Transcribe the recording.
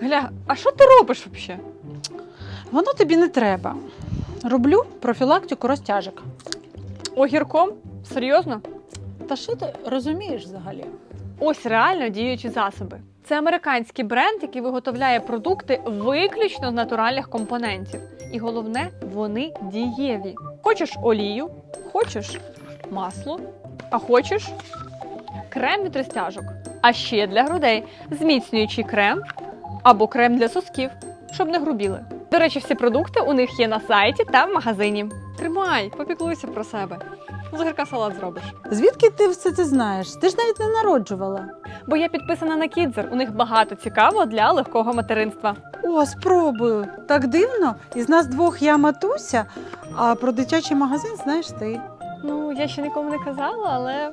Гля, а що ти робиш взагалі? Воно тобі не треба. Роблю профілактику розтяжок. Огірком? Серйозно? Та що ти розумієш взагалі? Ось реально діючі засоби. Це американський бренд, який виготовляє продукти виключно з натуральних компонентів. І головне, вони дієві. Хочеш олію, хочеш масло, а хочеш крем від розтяжок. А ще для грудей зміцнюючий крем або крем для сосків, щоб не грубіли. До речі, всі продукти у них є на сайті та в магазині. Тримай, попіклуйся про себе. З огірка салат зробиш. Звідки ти все це знаєш? Ти ж навіть не народжувала. Бо я підписана на Кідзер. У них багато цікавого для легкого материнства. О, спробую. Так дивно. Із нас двох я матуся, а про дитячий магазин знаєш ти. Ну, я ще нікому не казала, але